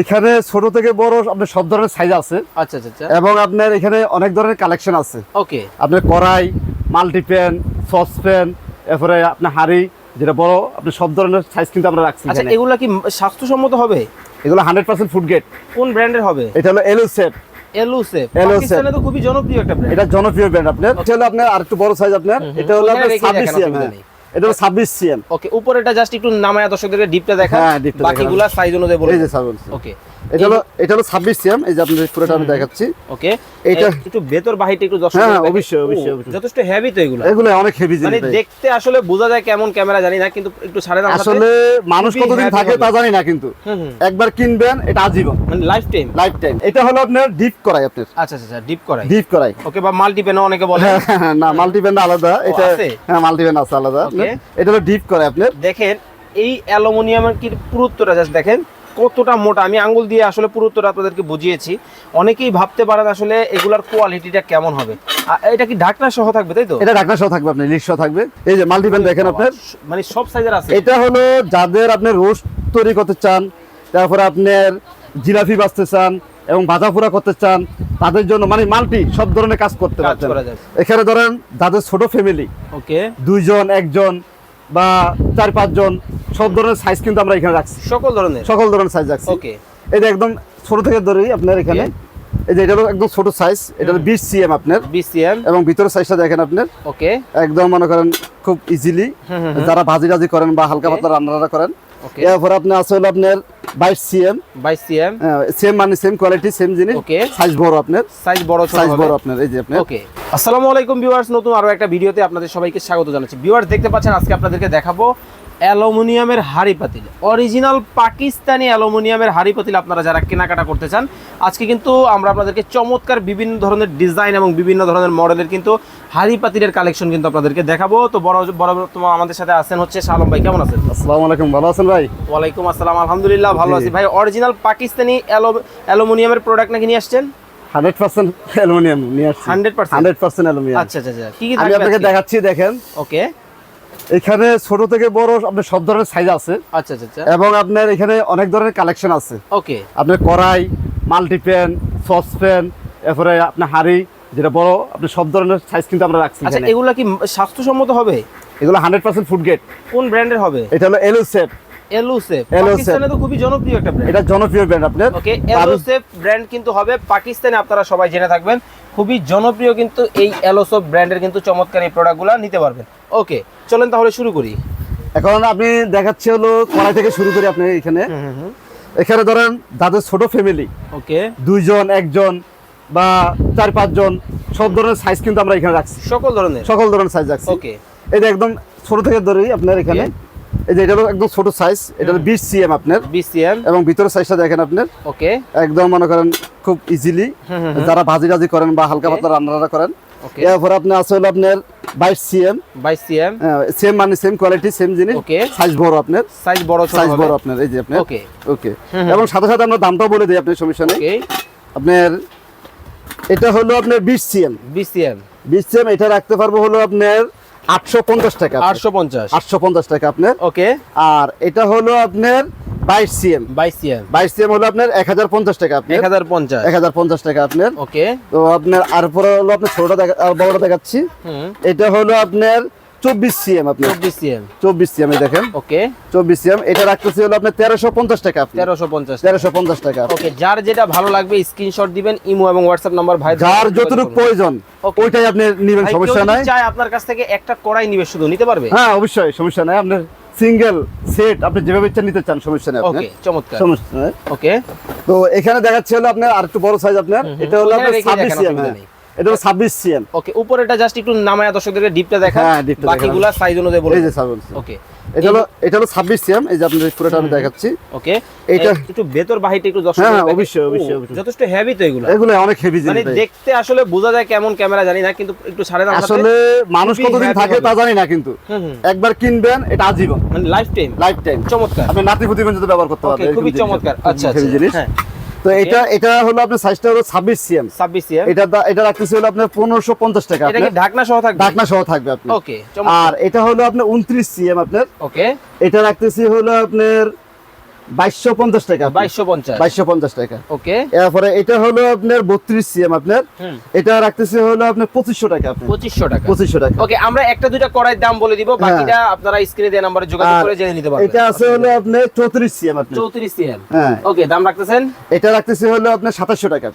এখানে ছোট থেকে বড় আপনার সব ধরনের সাইজ আছে। আচ্ছা আচ্ছা আচ্ছা। এবং আপনার এখানে অনেক ধরনের কালেকশন আছে। ওকে আপনার কড়াই মাল্টিপ্যান সসপ্যান এরপরে আপনার হাড়ি যেটা বড় আপনি সব ধরনের সাইজ কিন্তু আমরা রাখছি আচ্ছা। এগুলা কি স্বাস্থ্যসম্মত হবে? এগুলো হান্ড্রেড পার্সেন্ট ফুড গেট কোন ব্র্যান্ডের হবে? এটা হলো এলু সেট এলুসেফ Elucef। পাকিস্তানে তো খুবই জনপ্রিয় একটা ব্র্যান্ড এটা জনপ্রিয় ব্র্যান্ড আপনার। এটা হলো আপনার আরেকটু বড় সাইজ আপনার। এটা হলো আপনার ছাব্বিশ এটা হলো ছাব্বিশ সিএম। ওকে উপরেটা জাস্ট একটু নামায়া দর্শকদেরকে ডিপটা দেখা হ্যাঁ। বাকিগুলা সাইজ অনুযায়ী বলে এই যে ওকে। এটা হলো এটা হলো ছাব্বিশ সিএম এই যে আপনাদের পুরোটা আমি দেখাচ্ছি। ওকে। এটা- এটা একটু ভেতর বাহিরটা একটু দর্শক হ্যাঁ, অবশ্যই, অবশ্যই, অবশ্যই। যথেষ্ট হেভি তো এগুলো। এগুলো অনেক হেভি মানে জিনিস ভাই। দেখতে আসলে বোঝা যায় কেমন ক্যামেরা জানি না কিন্তু একটু সাড়ে দাম আসলে মানুষ কতদিন থাকে তা জানি না কিন্তু। একবার কিনবেন এটা আজীবন। মানে লাইফ টাইম লাইফ টাইম এটা হলো আপনার ডিপ করাই আপনার। আচ্ছা আচ্ছা ডিপ করাই। ডিপ করাই। ওকে বা মাল্টিপেনও অনেকে বলে। হ্যাঁ, হ্যাঁ, না মাল্টিপ্যান আলাদা। এটা হ্যাঁ মাল্টিপ্যান আছে আলাদা। এটা হলো ডিপ করাই আপনার। দেখেন এই অ্যালুমিনিয়ামের কি পুরুত্বটা জাস্ট দেখেন। কতটা মোটা? আমি আঙ্গুল দিয়ে আসলে পুরুত্বটা আপনাদেরকে বুঝিয়েছি। অনেকেই ভাবতে পারেন আসলে এগুলার কোয়ালিটিটা কেমন হবে। এটা কি ঢাকনা সহ থাকবে তাই তো? এটা ঢাকনা সহ থাকবে আপনার লিক সহ থাকবে। এই যে মাল্টিপ্যান দেখেন আপনার। মানে সব সাইজের আছে। এটা হলো যাদের আপনি রোস্ট তৈরি করতে চান তারপরে আপনার জিলাপি বাঁচতে চান এবং ভাজাপুরা করতে চান তাদের জন্য মানে মাল্টি সব ধরনের কাজ করতে পারছেন এখানে ধরেন যাদের ছোট ফ্যামিলি ওকে দুইজন একজন বা চার পাঁচজন সব ধরনের সাইজ কিন্তু আমরা এখানে রাখছি। সকল ধরনের? সকল ধরনের সাইজ রাখছি। ওকে যে একদম ছোট থেকে ধরেই আপনার এখানে। এই যে এটা একদম ছোট সাইজ এটা বিশ সিএম আপনার। বিসিএম এবং ভিতরের সাইজটা দেখেন আপনার। ওকে একদম মনে করেন খুব ইজিলি যারা ভাজি টাজি করেন বা হালকা পাতলা রান্না করেন। ওকে এরপর আপনি আছে হলো আপনার বাইশ সিএম বাইশ সিএম সেম মানে সেম কোয়ালিটি সেম জিনিস। Okay. সাইজ বড় আপনার। সাইজ বড় সাইজ বড় আপনার এই যে আপনার। ওকে আসসালামু আলাইকুম ভিউয়ার্স নতুন আরও একটা ভিডিওতে আপনাদের সবাইকে স্বাগত জানাচ্ছি। ভিউয়ার্স দেখতে পাচ্ছেন আজকে আপনাদেরকে দেখাবো অ্যালুমিনিয়ামের হাড়ি পাতিল। অরিজিনাল পাকিস্তানি অ্যালুমিনিয়ামের হাড়ি পাতিল আপনারা যারা কেনাকাটা করতে চান আজকে কিন্তু আমরা আপনাদেরকে চমৎকার বিভিন্ন ধরনের ডিজাইন এবং বিভিন্ন ধরনের মডেলের কিন্তু হাড়ি পাতিলের কালেকশন কিন্তু আপনাদেরকে দেখাবো। তো বড় বড় তোমার আমাদের সাথে আছেন হচ্ছে শালম ভাই কেমন আছেন? আসসালামু আলাইকুম ভালো আছেন ভাই? ওয়ালাইকুম আসসালাম আলহামদুলিল্লাহ ভালো আছি। ভাই অরিজিনাল পাকিস্তানি অ্যালুমিনিয়ামের প্রোডাক্ট নাকি নিয়ে আসছেন? হান্ড্রেড পার্সেন্ট অ্যালুমিনিয়াম নিয়ে আসছি। 100% হান্ড্রেড পার্সেন্ট অ্যালুমিনিয়াম। আচ্ছা আচ্ছা আচ্ছা কি কি আমি আপনাকে দেখাচ্ছি দেখেন। ওকে এখানে ছোট থেকে বড় আপনার সব ধরনের সাইজ আছে। আচ্ছা আচ্ছা আচ্ছা। এবং আপনার এখানে অনেক ধরনের কালেকশন আছে। ওকে আপনার কড়াই মাল্টিপ্যান সসপ্যান এরপরে আপনার হাড়ি যেটা বড় আপনি সব ধরনের সাইজ কিন্তু আমরা রাখছি আচ্ছা এগুলো কি স্বাস্থ্যসম্মত হবে? এগুলো হান্ড্রেড পার্সেন্ট ফুড গেট কোন ব্র্যান্ডের হবে? এটা হলো এলুসেফ Elucef। পাকিস্তানে তো খুবই জনপ্রিয় একটা ব্র্যান্ড এটা জনপ্রিয় ব্র্যান্ড আপনার। ওকে এলুসেফ ব্র্যান্ড কিন্তু হবে। পাকিস্তানে আপনারা সবাই জেনে থাকবেন খুবই জনপ্রিয় কিন্তু এই এলোসেফ ব্র্যান্ডের কিন্তু চমৎকার এই প্রোডাক্টগুলো নিতে পারবেন। ওকে চলেন তাহলে শুরু করি। এখন আপনি দেখাচ্ছি হলো কড়াই থেকে শুরু করি আপনি এখানে। এখানে ধরেন যাদের ছোট ফ্যামিলি ওকে। দুইজন একজন বা চার পাঁচজন সব ধরনের সাইজ কিন্তু আমরা এখানে রাখছি। সকল ধরনের? সকল ধরনের সাইজ রাখছি। ওকে। এই যে একদম ছোট থেকে ধরেই আপনার এখানে। এই যে এটা হলো একদম ছোট সাইজ এটা বিশ সিএম আপনার। বিসিএম এবং ভিতরের সাইজটা দেখেন আপনার। ওকে। একদম মনে করেন খুব ইজিলি যারা ভাজি টাজি করেন বা হালকা পাতলা রান্না করেন। ওকে। এরপর আপনি আছে হলো আপনার সিএম। সিএম। সেম মানে সেম কোয়ালিটি সেম জিনিস. সাইজ বড় আপনার। সাইজ বড় সাইজ বড় আপনার এই যে আপনার। ওকে ওকে। এবং সাথে সাথে আমরা দামটাও বলে দিই আপনার সমস্যা নেই। আপনার এটা হলো আপনার বিশ সিএম। বিসিএম বিশ সিএম এটা রাখতে পারব হলো আপনার আটশো পঞ্চাশ টাকা আটশো পঞ্চাশ। আটশো পঞ্চাশ টাকা আপনার। ওকে। আর এটা হলো আপনার বাইশ সিএম। বাইশ সিএম। বাইশ সিএম হলো আপনার এক হাজার পঞ্চাশ টাকা আপনার। এক হাজার পঞ্চাশ। এক হাজার পঞ্চাশ টাকা আপনার। ওকে। তো আপনার আর পরে হলো আপনার ছোটটা দেখা বড়টা দেখাচ্ছি। হুম। এটা হলো আপনার চব্বিশ সিএম আপনার চব্বিশ সিএম চব্বিশ সিএম দেখেন। ওকে। চব্বিশ সিএম এটা রাখতেছি হলো আপনার তেরোশো পঞ্চাশ টাকা তেরোশো পঞ্চাশ। তেরোশো পঞ্চাশ টাকা ওকে যার যেটা ভালো লাগবে স্ক্রিনশট দিবেন ইমো এবং হোয়াটসঅ্যাপ নাম্বার ভাই যার যতটুকু প্রয়োজন ওইটাই আপনি নেবেন সমস্যা নাই। চাই আপনার কাছ থেকে একটা কড়াই নিবে শুধু নিতে পারবে? হ্যাঁ অবশ্যই সমস্যা নাই। আপনার সিঙ্গেল সেট আপনি যেভাবে ইচ্ছা নিতে চান সমস্যা নেই ওকে চমৎকার। সমস্যা ওকে। তো এখানে দেখাচ্ছে হলো আপনার আর একটু বড় সাইজ আপনার। এটা হলো আপনার ছাব্বিশ সিএম অসুবিধা নেই। এটা হলো ছাব্বিশ সিএম ওকে উপরেটা জাস্ট একটু নামায়া দর্শকদেরকে ডিপটা দেখা হ্যাঁ, টা সাইজ অনুযায়ী বলে এই যে ওকে। এটা হলো এটা হলো ছাব্বিশ সিএম এই যে আপনার পুরোটা আমি দেখাচ্ছি। ওকে। এইটা- একটু ভেতর বাহিরটা একটু দর্শক হ্যাঁ, অবশ্যই, অবশ্যই, অবশ্যই। যথেষ্ট হেভি তো এগুলো। এগুলো অনেক হেভি মানে জিনিস ভাই। দেখতে আসলে বোঝা যায় কেমন ক্যামেরা জানি না কিন্তু একটু সাড়ে দাম আসলে মানুষ কতদিন থাকে তা জানি না কিন্তু একবার কিনবেন এটা আজীবন। মানে লাইফ টাইম লাইফ টাইম চমৎকার। আপনি নাতি পুতি ব্যবহার করতে পারবেন খুবই চমৎকার। আচ্ছা আচ্ছা জিনিস। হ্যাঁ। তো এটা এটা হলো আপনার সাইজটা হলো ছাব্বিশ সিএম ছাব্বিশ সিএম এটা এটা রাখতেছি হলো আপনার পনেরোশো পঞ্চাশ টাকা এটা কি ঢাকনা সহ থাকবে? ঢাকনা সহ থাকবে আপনার। ওকে আর এটা হলো আপনার উনত্রিশ সিএম আপনার। ওকে এটা রাখতেছি হলো আপনার বাইশশো পঞ্চাশ টাকা বাইশশো পঞ্চাশ। বাইশশো পঞ্চাশ টাকা। ওকে। এরপরে এটা হলো আপনার বত্রিশ সিএম আপনার। এটা রাখতেছে হলো আপনার পঁচিশশো টাকা পঁচিশশো টাকা। পঁচিশশো টাকা। ওকে আমরা একটা দুইটা কড়াইয়ের দাম বলে দিব বাকিটা আপনারা স্ক্রিনে দেওয়া নাম্বারে যোগাযোগ করে জেনে নিতে পারবেন। এটা আছে হলো আপনার চৌত্রিশ সিএম আপনার চৌত্রিশ সিএম। হ্যাঁ। ওকে দাম রাখতেছেন? এটা রাখতেছে হলো আপনার সাতাশশো টাকা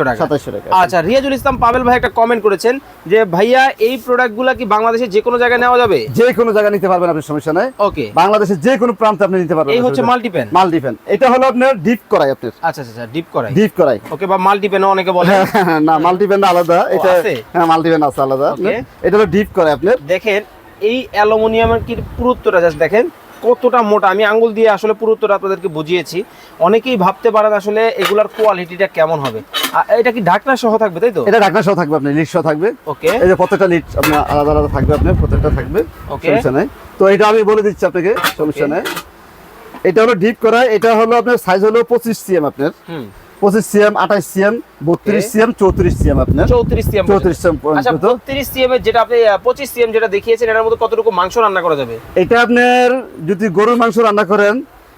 টাকা। সাতাশশো টাকা আচ্ছা। রিয়াজুল ইসলাম পাবেল ভাই একটা কমেন্ট করেছেন যে ভাইয়া এই প্রোডাক্টগুলো কি বাংলাদেশে যে কোনো জায়গায় নেওয়া যাবে? যে কোনো জায়গা নিতে পারবেন আপনি সমস্যা নাই। ওকে। বাংলাদেশের যে কোনো প্রান্তে আপনি নিতে পারবেন। এই হচ্ছে মাল্টিপ্যান মাল ডিফেন এটা হলো আপনার ডিপ করাই আপনার। আচ্ছা আচ্ছা ডিপ করাই। ডিপ করাই। ওকে বা মাল্টিপ্যানও অনেকে বলে? না মাল্টিপ্যান আলাদা। এটা? হ্যাঁ মাল্টিপ্যান আছে আলাদা। এটা হলো ডিপ করে আপনার। দেখেন এই অ্যালুমিনিয়ামের কি পুরুত্বটা জাস্ট দেখেন কতটা মোটা। আমি আঙ্গুল দিয়ে আসলে পুরুত্বটা আপনাদেরকে বুঝিয়েছি। অনেকেই ভাবতে পারেন আসলে এগুলার কোয়ালিটিটা কেমন হবে। এটা কি ঢাকনা সহ থাকবে তাই তো? এটা ঢাকনা সহ থাকবে আপনি লিড সহ থাকবে। ওকে। এই যে প্রত্যেকটা লিড আপনার আলাদা আলাদা থাকবে আপনার প্রত্যেকটা থাকবে। Okay. সমস্যা নাই। তো এটা আমি বলে দিচ্ছি আপনাকে সমস্যা. নাই। এটা হলো ডিপ করা এটা হলো আপনার সাইজ হলো পঁচিশ সিএম আপনার। পঁচিশ সিএম আঠাশ সিএম বত্রিশ সিএম চৌত্রিশ সিএম আপনার। চৌত্রিশ সিএম চৌত্রিশ সিএম আচ্ছা বত্রিশ সিএম এর যেটা আপনি পঁচিশ সিএম যেটা দেখিয়েছেন এটার মধ্যে কতটুকু মাংস রান্না করা যাবে? এটা আপনার যদি গরুর মাংস রান্না করেন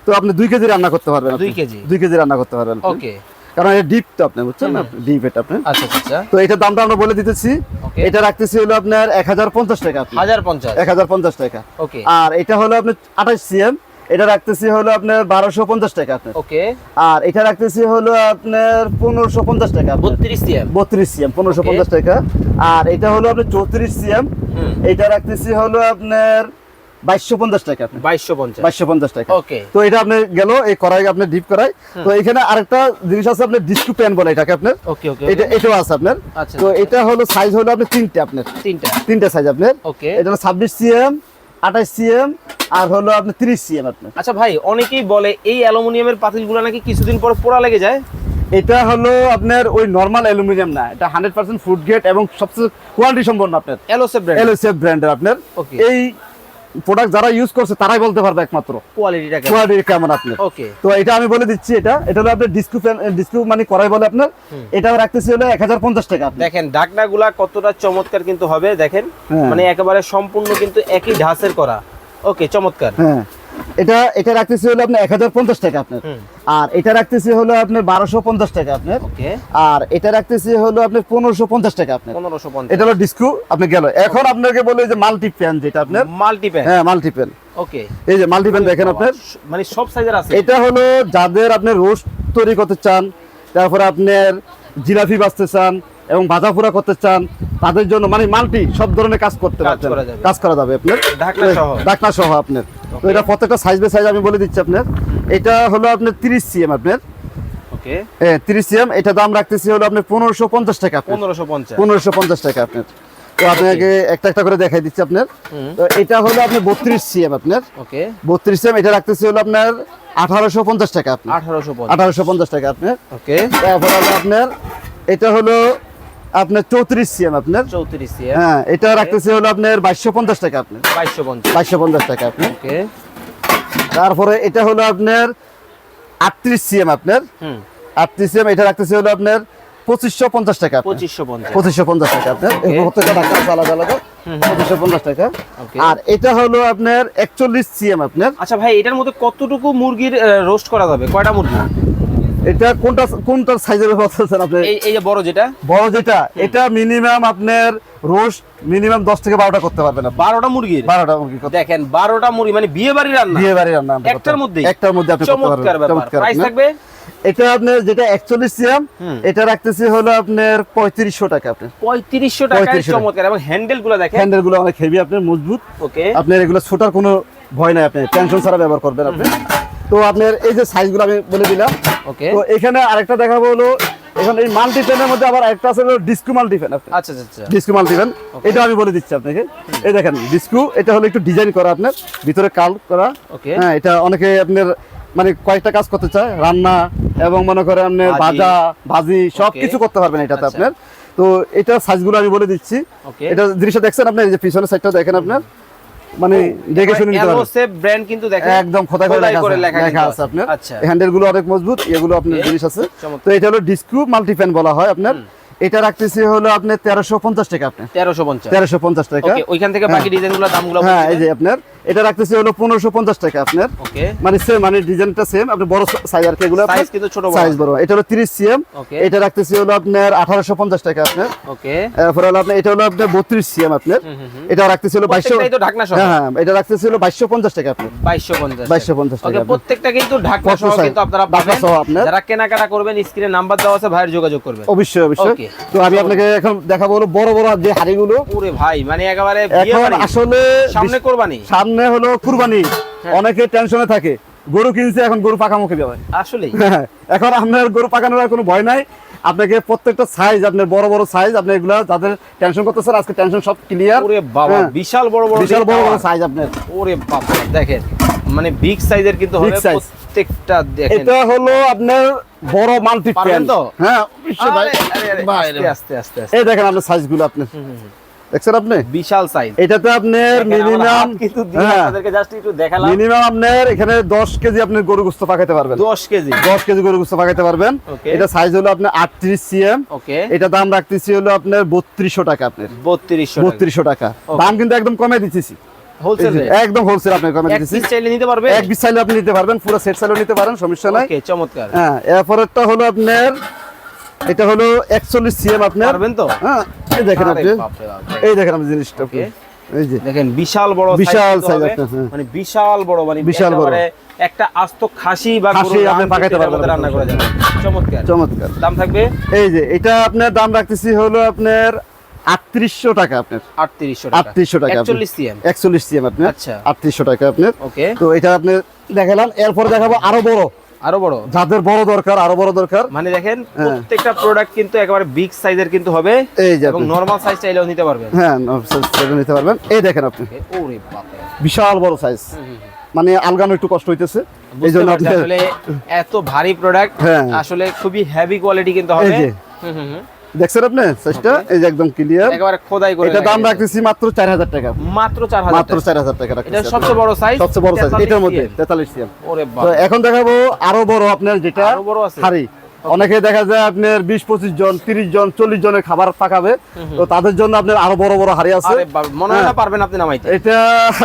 তো আপনি দুই কেজি রান্না করতে পারবেন দুই কেজি? দুই কেজি রান্না করতে পারবেন ওকে কারণ এটা ডিপ তো আপনি বুঝছেন না? ডিপ এটা আপনি আচ্ছা আচ্ছা, আচ্ছা। তো এটার দামটা আমরা বলে দিতেছি। এটা রাখতেছি হলো আপনার এক হাজার পঞ্চাশ টাকা হাজার পঞ্চাশ। এক হাজার পঞ্চাশ টাকা। ওকে আর এটা হলো আপনার আঠাশ সিএম এটা রাখতেছি হলো আপনার বারোশো পঞ্চাশ টাকা আপনার। ওকে। আর এটা রাখতেছি হলো আপনার পনেরোশো পঞ্চাশ টাকা বত্রিশ সিএম। বত্রিশ সিএম পনেরোশো পঞ্চাশ টাকা। আর এটা হলো আপনার চৌত্রিশ সিএম। এটা রাখতেছি হলো আপনার বাইশশো পঞ্চাশ টাকা বাইশশো পঞ্চাশ। বাইশশো পঞ্চাশ টাকা। ওকে। তো এটা আপনি গেল এই আপনি ডিপ করাই। তো এখানে আরেকটা জিনিস আছে আপনার ডিস্কু প্যান বলে এটাকে আপনার। ওকে ওকে এটা এটাও আছে আপনার। আচ্ছা তো এটা হলো সাইজ হলো আপনার তিনটে আপনার। তিনটা। তিনটে সাইজ আপনার। ওকে। এটা হলো ছাব্বিশ সিএম। আঠাশ সিএম আর হলো আপনার তিরিশ সিএম আপনার। আচ্ছা ভাই অনেকেই বলে এই অ্যালুমিনিয়ামের পাতিলগুলো নাকি কিছুদিন পর পোড়া লেগে যায়। এটা হলো আপনার ওই নর্মাল অ্যালুমিনিয়াম না এটা হান্ড্রেড পার্সেন্ট ফুড গ্রেড এবং সবচেয়ে কোয়ালিটি সম্পন্ন আপনার। এলোসেফ ব্র্যান্ড এলএসএফ ব্র্যান্ডের আপনার. এই প্রোডাক্ট যারা ইউজ করছে তারাই বলতে পারবে একমাত্র। কোয়ালিটিটা কোয়ালিটি কেমন আপনার? ওকে তো এটা আমি বলে দিচ্ছি এটা। এটা হলো আপনার ডিসক্রু ডিসক্রু মানে করাই বলে আপনার। এটা রাখতেছি হলো এক হাজার পঞ্চাশ টাকা আপনার। দেখেন ঢাকনাগুলা কতটা চমৎকার কিন্তু হবে দেখেন। হ্যাঁ। মানে একেবারে সম্পূর্ণ কিন্তু একই ঢাসের করা। ওকে চমৎকার। হ্যাঁ। এটা এটা রাখতেছি হলো আপনার এক হাজার পঞ্চাশ টাকা আপনার। আর এটা রাখতেছি হলো আপনার বারোশো পঞ্চাশ টাকা আপনার। আর এটা রাখতেছি হলো আপনার পনেরোশো পঞ্চাশ টাকা আপনার। পনেরোশো এটা হলো ডিস্কু আপনি গেল। এখন আপনাকে বলে যে মাল্টি প্যান যেটা আপনার। মাল্টিপ্যান হ্যাঁ মাল্টি প্যান ওকে। এই যে মাল্টি প্যান দেখেন আপনার। মানে সব সাইজের আছে। এটা হলো যাদের আপনি রোস্ট তৈরি করতে চান তারপরে আপনার জিলাপি বাঁচতে চান এবং ভাজা পোড়া করতে চান তাদের জন্য মানে মাল্টি সব ধরনের কাজ করতে যাবে। কাজ করা যাবে আপনার। ঢাকনা সহ। আপনার। তো এটা প্রত্যেকটা সাইজ বাই সাইজ আমি বলে দিচ্ছি আপনার। এটা হলো আপনার তিরিশ সিএম আপনার। হ্যাঁ তিরিশ সিএম এটা দাম রাখতেছি হলো আপনার পনেরোশো পঞ্চাশ টাকা পনেরোশো পঞ্চাশ। পনেরোশো পঞ্চাশ টাকা আপনার। তো আপনাকে একটা একটা করে দেখাই দিচ্ছি আপনার। তো এটা হলো আপনার বত্রিশ সিএম আপনার। বত্রিশ সিএম এটা রাখতেছি হলো আপনার আঠারোশো পঞ্চাশ টাকা আপনার। আঠারোশো আঠারোশো পঞ্চাশ টাকা আপনার। ওকে তারপর হলো আপনার এটা হলো আপনার চৌত্রিশ সিএম আপনার। চৌত্রিশ সিএম। হ্যাঁ এটা রাখতেছি হলো আপনার বাইশশো পঞ্চাশ টাকা আপনার। বাইশশো পঞ্চাশ। বাইশশো পঞ্চাশ টাকা আপনার। ওকে তারপরে এটা হলো আপনার আটত্রিশ সিএম আপনার। আটত্রিশ সিএম এটা রাখতেছি হলো আপনার পঁচিশশো পঞ্চাশ টাকা। পঁচিশশো পঞ্চাশ। পঁচিশশো পঞ্চাশ টাকা আপনার। প্রত্যেকটা টাকা আলাদা আলাদা। পঁচিশশো পঞ্চাশ টাকা। আর এটা হলো আপনার একচল্লিশ সিএম আপনার। আচ্ছা ভাই এটার মধ্যে কতটুকু মুরগির রোস্ট করা যাবে? কয়টা মুরগি? এটা কোনটা কোনটার সাইজের কথা বলছেন আপনি? এই যে বড় যেটা? বড় যেটা এটা মিনিমাম আপনার রোজ মিনিমাম দশ থেকে বারোটা করতে পারবেন আপনি বারোটা মুরগির? বারোটা মুরগি দেখেন বারোটা মুরগি মানে বিয়ে বাড়ির রান্না। বিয়ে বাড়ি রান্না একটার। মধ্যেই? একটার মধ্যে আপনি চমৎকার ব্যাপার। প্রাইস থাকবে? এটা আপনার যেটা একচল্লিশ সিএম এটা রাখতেছি হলো আপনার পঁয়ত্রিশশো টাকা আপনার পঁয়ত্রিশশো টাকায় 3500 টাকা। চমৎকার। এবং হ্যান্ডেলগুলো দেখেন। হ্যান্ডেলগুলো অনেক হেভি আপনার মজবুত। ওকে। আপনার এগুলো ছোটার কোনো ভয় নাই আপনি। টেনশন ছাড়া ব্যবহার করবেন আপনি। তো আপনার এই যে সাইজগুলো আমি বলে দিলাম। ওকে তো এখানে আরেকটা দেখাবো হলো এখন এই মাল্টি পেনের মধ্যে আবার একটা আছে হলো ডিস্কু মাল্টি আপনি আচ্ছা আচ্ছা আচ্ছা। ডিস্কু মাল্টি এটা আমি বলে দিচ্ছি আপনাকে। এই দেখেন ডিস্কু এটা হলো একটু ডিজাইন করা আপনার ভিতরে কাল করা। হ্যাঁ এটা অনেকে আপনার মানে কয়েকটা কাজ করতে চায় রান্না এবং মনে করেন আপনার ভাজি। ভাজা সব কিছু করতে পারবেন এটাতে আচ্ছা। আপনার। তো এটা সাইজগুলো আমি বলে দিচ্ছি। এটা জিনিসটা দেখছেন আপনি এই যে পিছনের সাইডটা দেখেন আপনার। মানে দেখে শুনে নিতে পারবেন। সেফ ব্র্যান্ড কিন্তু দেখেন একদম খোদাই করে লেখা লেখা আছে আপনার। আচ্ছা। হ্যান্ডেলগুলো অনেক মজবুত এগুলো আপনার জিনিস আছে। তো এটা হলো ডিসক্রু মাল্টিফ্যান বলা হয় আপনার। এটা রাখতেছি হলো আপনি তেরোশো পঞ্চাশ টাকা আপনি। তেরোশো পঞ্চাশ। তেরোশো পঞ্চাশ টাকা। ওইখান থেকে বাকি ডিজাইনগুলো দামগুলো হ্যাঁ এই যে আপনার। এটা রাখতেছি হলো পনেরোশো পঞ্চাশ টাকা আপনার। মানে সেম মানে ডিজাইনটা সেম আপনি বড় সাইজ আর এগুলো সাইজ কিন্তু ছোট বড়। সাইজ বড়। এটা হলো তিরিশ সিএম এটা রাখতেছি হলো আপনার আঠারোশো পঞ্চাশ টাকা আপনার। ওকে। এরপরে হলো আপনার এটা হলো আপনার বত্রিশ সিএম আপনার। এটা রাখতেছি হলো বাইশশো প্রত্যেকটাই তো ঢাকনা সহ। হ্যাঁ হ্যাঁ এটা রাখতেছি হলো বাইশশো পঞ্চাশ টাকা আপনার। বাইশশো পঞ্চাশ বাইশশো পঞ্চাশ টাকা। প্রত্যেকটা কিন্তু ঢাকনা সহ কিন্তু আপনারা ঢাকনা সহ আপনার। যারা কেনাকাটা করবেন স্ক্রিনে নাম্বার দেওয়া আছে ভাইয়ের যোগাযোগ করবেন। অবশ্যই অবশ্যই। তো আমি আপনাকে এখন দেখাবো হলো বড় বড় যে হাড়িগুলো। ওরে ভাই মানে একেবারে এখন আসলে সামনে কোরবানি। সামনে হলো কুরবানি। হ্যাঁ। অনেকে টেনশনে থাকে গরু কিনছে এখন গরু পাকা মুখে যাবে আসলেই। হ্যাঁ, এখন আপনার গরু পাকানোর কোনো ভয় নাই। আপনাকে প্রত্যেকটা সাইজ আপনার বড় বড় সাইজ আপনি এগুলা যাদের টেনশন করতেছেন আজকে টেনশন সব ক্লিয়ার ওরে বাবা হ্যাঁ। বিশাল বড় বড় বিশাল বড় বড় সাইজ আপনার। ওরে বাবা দেখেন। মানে বিগ সাইজের কিন্তু হবে প্রত্যেকটা দেখেন। এটা হলো আপনার বড় মাল্টি পারবেন তো? হ্যাঁ অবশ্যই ভাই। আস্তে আস্তে আস্তে। এই দেখেন আপনার সাইজগুলো আপনি। দেখছেন আপনি? বিশাল সাইজ এটাতে আপনার মিনিমাম কিন্তু হ্যাঁ। আপনাদেরকে জাস্ট একটু দেখালাম। মিনিমাম আপনার এখানে 10 কেজি আপনি গরু গোস্ত পাকাতে পারবেন। 10 কেজি। 10 কেজি গরু গোস্ত পাকাতে পারবেন। এটা সাইজ হলো আপনার 38 সিএম ওকে এটা দাম রাখতেছি হলো আপনার 3200 টাকা আপনার। 3200 3200 টাকা। দাম কিন্তু একদম কমে দিতেছি। হোলসেল একদম হোলসেল আপনি কমে দিতেছি। পিস চাইলে নিতে পারবে এক বিশ চাইলে আপনি নিতে পারবেন পুরো সেট চাইলেও নিতে পারেন সমস্যা নাই। ওকে চমৎকার। হ্যাঁ এরপরেরটা হলো আপনার এটা হলো 41 সিএম আপনার। পারবেন তো? হ্যাঁ এই দেখেন আপনি। বাপরে বাপ, দেখেন। এই দেখেন আপনি জিনিসটা Okay. এই যে। দেখেন বিশাল বড় বিশাল size কিন্তু size হবে। একটা, হ্যাঁ। মানে বিশাল বড় মানে বিশাল বড়। একটা আস্ত খাসি বা খাসি আপনি পাকাইতে পারবেন। রান্না করা যাবে চমৎকার। চমৎকার। দাম থাকবে? এই যে এটা আপনার দাম রাখতেছি হলো আপনার আটত্রিশশো টাকা আপনার। 3800 টাকা। আটত্রিশশো টাকা আপনার। 41 সিএম। একচল্লিশ সিএম আপনার। আচ্ছা। আটত্রিশশো টাকা আপনার। ওকে। তো এটা আপনি দেখালাম এরপরে দেখাবো আরও বড়। আরও বড়। যাদের বড় দরকার আরও বড় দরকার। মানে দেখেন হ্যাঁ। প্রত্যেকটা প্রোডাক্ট কিন্তু একেবারে বিগ সাইজের কিন্তু হবে এই যে এবং নরমাল সাইজ চাইলেও নিতে পারবেন। হ্যাঁ সেটা নিতে পারবেন। এই দেখেন আপনি। ওরে বাপরে। বিশাল বড় সাইজ মানে আলগানো একটু কষ্ট হইতেছে। এই জন্য আসলে এত ভারী প্রোডাক্ট হ্যাঁ। আসলে খুবই হেভি কোয়ালিটি কিন্তু হবে। হুম, হুম। দেখছেন আপনি? সাইজটা? এই যে একদম ক্লিয়ার একেবারে খোদাই করে এটা দাম রাখতেছি মাত্র চার হাজার টাকা। মাত্র চার হাজার মাত্র চার হাজার টাকা এটা সবচেয়ে বড় সাইজ সবচেয়ে বড় সাইজ এটার মধ্যে তেতাল্লিশ সিএম। ওরে তো এখন দেখাবো আরও বড় আপনার যেটা আরও বড় আছে? হাড়ি। অনেকে দেখা যায় আপনার বিশ পঁচিশ জন তিরিশ জন চল্লিশ জনের খাবার পাকাবে। তো তাদের জন্য আপনার আরও বড় বড় হাড়ি আছে। মনে হয় না হ্যাঁ। পারবেন আপনি নামাইতে। এটা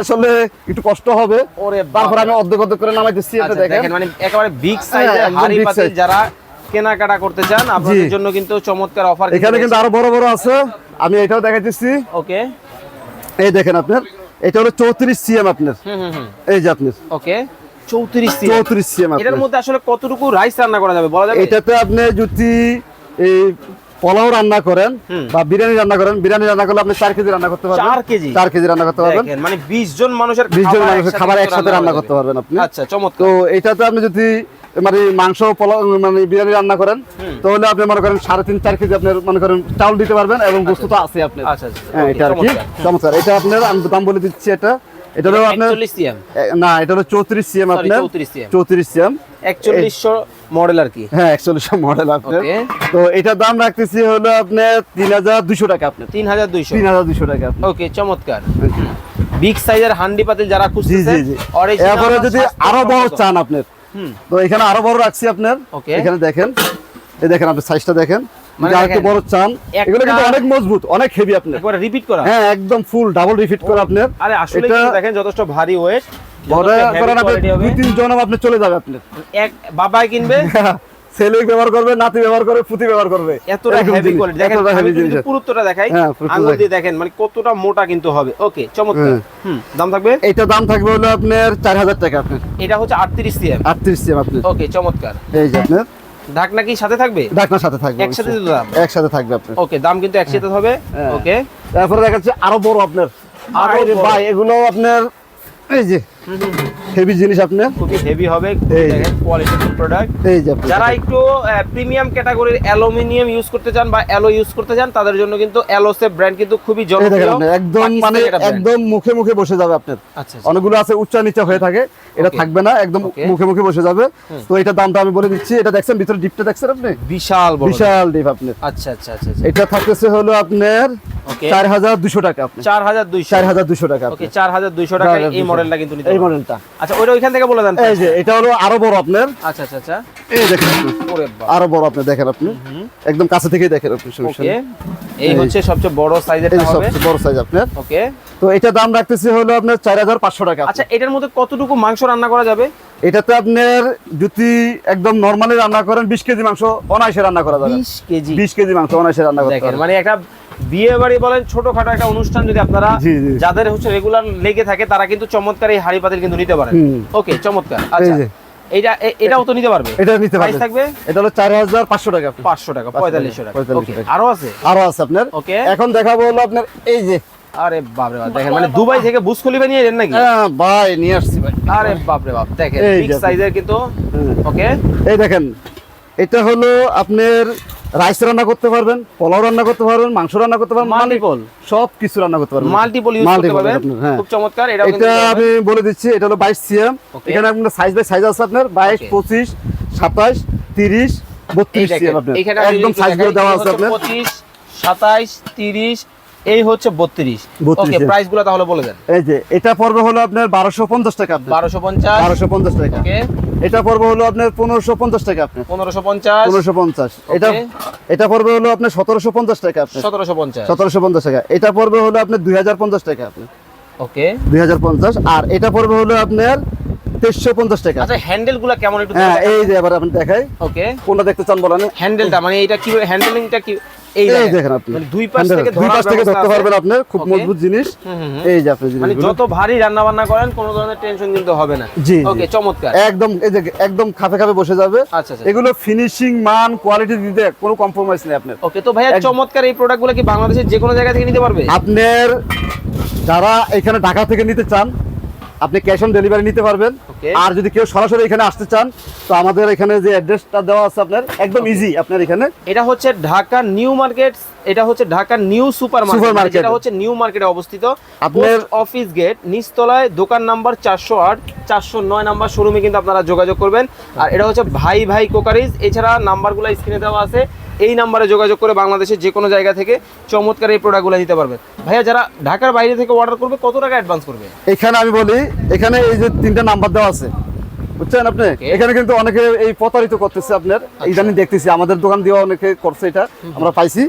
আসলে একটু কষ্ট হবে। ওরে তারপর বাবা। আমি অর্ধেক অর্ধেক করে নামাইতেছি এটা আচ্ছা, দেখেন। মানে একেবারে বিগ সাইজের হাড়ি যারা কেনাকাটা করতে চান আপনাদের জন্য কিন্তু চমৎকার অফার এখানে কিন্তু আরও বড় বড় আছে। আমি এটাও দেখাইতেছি। ওকে এই দেখেন আপনার এটা হলো চৌত্রিশ সিএম আপনার। হুম হুম হুম। এই যে আপনার। ওকে চৌত্রিশ চৌত্রিশ সিএম এটার মধ্যে আসলে কতটুকু রাইস রান্না করা যাবে বলা যাবে? এটাতে আপনি যদি এই পোলাও রান্না করেন বা বিরিয়ানি রান্না করেন বিরিয়ানি রান্না করলে আপনি চার কেজি রান্না করতে পারবেন। চার কেজি? চার কেজি রান্না করতে পারবেন। মানে 20 জন মানুষের বিশ জন খাবার মানুষের খাবার একসাথে রান্না করতে। পারবেন আপনি। আচ্ছা চমৎকার। তো এটাতে আপনি যদি মানে মাংস মানে বিরিয়ানি রান্না করেন তাহলে আপনি মনে করেন সাড়ে তিন চার কেজি আপনার মনে করেন চাউল দিতে পারবেন এবং বস্তু তো আছে আপনার। আচ্ছা, আচ্ছা, হ্যাঁ এটা আর কি। চমৎকার। এটা আপনার আমি দাম বলে দিচ্ছি এটা। এটা হলো আপনার 41 সিএম। এ, না এটা হলো চৌত্রিশ সিএম আপনার। চৌত্রিশ সিএম। 4100 মডেল আর কি। হ্যাঁ একচল্লিশ মডেল আপনার। তো এটার দাম রাখতেছি হলো আপনার তিন হাজার দুশো টাকা আপনার। 3200 তিন হাজার দুশো টাকা ওকে চমৎকার। বিগ সাইজের হান্ডি পাতিল যারা জি জি জি। এরপরে যদি আরও বড় চান আপনার তো এখানে আরও বড় রাখছি আপনার। এখানে দেখেন। এই দেখেন আপনি সাইজটা দেখেন। মানে আরেকটু বড় চান। এগুলো কিন্তু অনেক মজবুত অনেক হেভি আপনার। একবারে রিপিট করা। হ্যাঁ একদম ফুল ডাবল রিপিট করে আপনার। আরে আসলে দেখেন যথেষ্ট ভারী ওয়েট বড় করেন আপনি দুই তিন জন আপনি চলে যাবে আপনার। এক বাবাই কিনবে? ছেলে ব্যবহার করবে নাতি ব্যবহার করবে পুতি ব্যবহার করবে। এতটা হেভি কোয়ালিটি দেখেন আমি heavy পুরুত্বটা দেখাই। হ্যাঁ, আঙুল দিয়ে দেখেন মানে কতটা মোটা কিন্তু হবে। ওকে চমৎকার। হ্যাঁ। হুম দাম থাকবে? এইটা দাম থাকবে হলো আপনার চার হাজার টাকা আপনার। এটা হচ্ছে 38 সিএম। আটত্রিশ সিএম আপনার। ওকে চমৎকার। এই যে আপনার। ঢাকনা কি সাথে থাকবে? ডাকনার সাথে থাকবে একসাথে। দাম। একসাথে থাকবে আপনার। ওকে দাম কিন্তু একসাথে হবে। হ্যাঁ। ওকে তারপরে দেখা যাচ্ছে আরও বড় আপনার। আরও ভাই এগুলো আপনার এই যে হেভি জিনিস খুবই হেভি হবে। কোয়ালিটিফুল প্রোডাক্ট এই যে যারা একটু প্রিমিয়াম ক্যাটাগরির অ্যালুমিনিয়াম ইউজ করতে চান বা অ্যালো ইউজ করতে চান তাদের জন্য কিন্তু অ্যালোসেপ ব্র্যান্ড কিন্তু খুবই জনপ্রিয়। একদম মানে। একদম মুখে মুখে বসে যাবে আপনার। আচ্ছা আচ্ছা। অনেকগুলো আছে উচ্চা নিচা হয়ে থাকে। এটা থাকবে না একদম মুখে মুখে বসে যাবে। তো এটা দামটা আমি বলে দিচ্ছি। এটা দেখছেন ভিতরে ডিপটা দেখছেন আপনি? বিশাল বিশাল ডিপ আপনি আচ্ছা আচ্ছা আচ্ছা আচ্ছা। এটা থাকতেছে হলো আপনার. চার হাজার দুশো টাকা চার হাজার দুইশো। চার হাজার দুশো টাকা। চার হাজার দুইশো টাকায় এই মডেলটা কিন্তু নিতে এই মডেলটা। আচ্ছা ওইটা ওইখান থেকে বলে দেন এই যে এটা হলো আরও বড় আপনার। আচ্ছা আচ্ছা আচ্ছা। এই দেখেন। আরও বড় আপনি দেখেন আপনি। একদম কাছে থেকেই দেখেন আপনি ওকে। এই। হচ্ছে সবচেয়ে বড় এই সাইজেরটা হবে। সবচেয়ে বড় সাইজ আপনার। ওকে। তো এটা দাম রাখতেছি হলো আপনার চার হাজার পাঁচশো টাকা আচ্ছা এটার মধ্যে কতটুকু মাংস রান্না করা যাবে? এটাতে আপনার যদি একদম নর্মালি রান্না করেন বিশ কেজি মাংস অনায়াসে রান্না করা যাবে। বিশ কেজি। বিশ কেজি মাংস অনায়াসে রান্না করতে মানে একটা বিয়ে বাড়ি বলেন ছোটখাটো একটা অনুষ্ঠান যদি আপনারা। যাদের হচ্ছে রেগুলার লেগে থাকে তারা কিন্তু চমৎকার এই হাড়ি পাতিল কিন্তু নিতে পারেন। ওকে চমৎকার। আচ্ছা যে। এটাও তো নিতে পারবে? এটা নিতে থাকবে? এটা হলো টাকা। আপনার। পাঁচশো টাকা পঁয়তাল্লিশশো টাকা। ওকে আরও আছে? আরও আছে আপনার। ওকে। এখন দেখাবো হলো আপনার এই যে। আরে বাপ দেখেন মানে দুবাই থেকে বুস খলিফা নিয়ে এলেন নাকি? হ্যাঁ, ভাই নিয়ে আসছি ভাই। আরে বাপ দেখেন এই বিগ সাইজের কিন্তু ওকে? এই দেখেন এটা হলো আপনার রাইস রান্না করতে পারবেন পোলাও রান্না করতে পারবেন মাংস রান্না করতে পারবেন মাল্টিপল সব কিছু রান্না করতে পারবেন। মাল্টিপল ইউজ করতে পারবেন। হ্যাঁ। খুব চমৎকার কিন্তু এটা আমি বলে দিচ্ছি এটা হলো বাইশ সিএম। এখানে আপনার সাইজ বাই সাইজ আছে আপনার বাইশ Okay. পঁচিশ সাতাশ তিরিশ এই বত্রিশ দেখেন, সিএম আপনার। এখানে একদম সাইজ দেখাই, দেওয়া আছে আপনার। 25, 27, 30, এই হচ্ছে 32 32 ওকে। প্রাইসগুলো তাহলে বলে দেন। এই যে এটা পড়বে হলো আপনার বারোশো পঞ্চাশ টাকা আপনার। 1250 বারোশো পঞ্চাশ টাকা। ওকে এটা পড়বে হলো আপনার পনেরোশো পঞ্চাশ টাকা আপনার। 1550 পনেরোশো পঞ্চাশ। এটা এটা পড়বে হলো আপনার সতেরোশো পঞ্চাশ টাকা আপনার। 1750 সতেরোশো পঞ্চাশ টাকা। এটা পড়বে হলো আপনার দুই হাজার পঞ্চাশ টাকা আপনি ওকে দুই হাজার পঞ্চাশ। আর এটা পড়বে হলো আপনার তেইশশো পঞ্চাশ টাকা। আচ্ছা হ্যান্ডেলগুলা কেমন একটু হ্যাঁ এই যে এবার আপনি দেখাই। ওকে কোনটা দেখতে চান বলেন? হ্যান্ডেলটা মানে এটা কি হ্যান্ডেলিংটা কি এই দেখেন। আপনি। মানে দুই পাশ থেকে দুই পাশ থেকে ধরতে পারবেন আপনি খুব মজবুত জিনিস। এই যে আপনি মানে যত ভারী রান্না বান্না করেন কোনো ধরনের টেনশন কিন্তু হবে না। জি। ওকে চমৎকার। একদম এই যে একদম খাপে খাপে বসে যাবে। আচ্ছা আচ্ছা এগুলো ফিনিশিং মান কোয়ালিটি দিতে কোনো কম্প্রোমাইজ নেই আপনার। ওকে তো ভাইয়া চমৎকার এই প্রোডাক্টগুলো কি বাংলাদেশের যে কোনো জায়গা থেকে নিতে পারবে? আপনার যারা এখানে ঢাকা থেকে নিতে চান আপনি ক্যাশ অন ডেলিভারি নিতে পারবেন। আর যদি কেউ সরাসরি এখানে আসতে চান তো আমাদের এখানে যে অ্যাড্রেসটা দেওয়া আছে আপনার একদম ইজি আপনার এখানে। এটা হচ্ছে ঢাকা নিউ মার্কেট এটা হচ্ছে Dhaka new super market Supermarket। যেটা হচ্ছে নিউ মার্কেটে অবস্থিত। আপনার- অফিস গেট নিচতলায় দোকান নাম্বার চারশো আট চারশো নয় নাম্বার শোরুমে কিন্তু আপনারা যোগাযোগ করবেন। আর এটা হচ্ছে ভাই ভাই কোকারিজ এছাড়া নাম্বারগুলো স্ক্রিনে দেওয়া আছে। এই নাম্বারে যোগাযোগ করে বাংলাদেশের যে কোনো জায়গা থেকে চমৎকার এই প্রোডাক্টগুলো নিতে পারবেন। ভাইয়া যারা ঢাকার বাইরে থেকে অর্ডার করবে কত টাকা অ্যাডভান্স করবে? এখানে আমি বলি এখানে এই যে তিনটা নাম্বার দেওয়া আছে বুঝছেন আপনি? এখানে কিন্তু অনেকে এই প্রতারিত করতেছে আপনার। আচ্ছা। ইদানিং দেখতেছি আমাদের দোকান দিয়ে অনেকে করছে এটা আমরা পাইছি।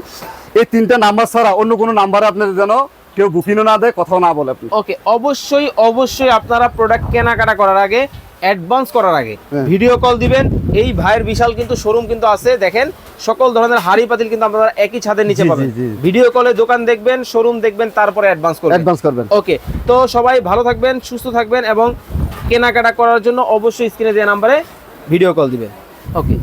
এই তিনটা নাম্বার ছাড়া অন্য কোনো নাম্বারে আপনাদের যেন কেউ বুকিংও না দেয় কথাও না বলে আপনি ওকে অবশ্যই অবশ্যই আপনারা প্রোডাক্ট কেনাকাটা করার আগে অ্যাডভান্স করার আগে হ্যাঁ। ভিডিও কল দিবেন। এই ভাইয়ের বিশাল কিন্তু শোরুম কিন্তু আছে দেখেন সকল ধরনের হাড়ি পাতিল কিন্তু আপনারা একই ছাদের নিচে পাবেন। ভিডিও কলে দোকান দেখবেন শোরুম দেখবেন তারপরে অ্যাডভান্স করবেন। অ্যাডভান্স করবেন। ওকে তো সবাই ভালো থাকবেন সুস্থ থাকবেন এবং কেনাকাটা করার জন্য অবশ্যই স্ক্রিনে দেওয়া নাম্বারে ভিডিও কল দিবেন। ওকে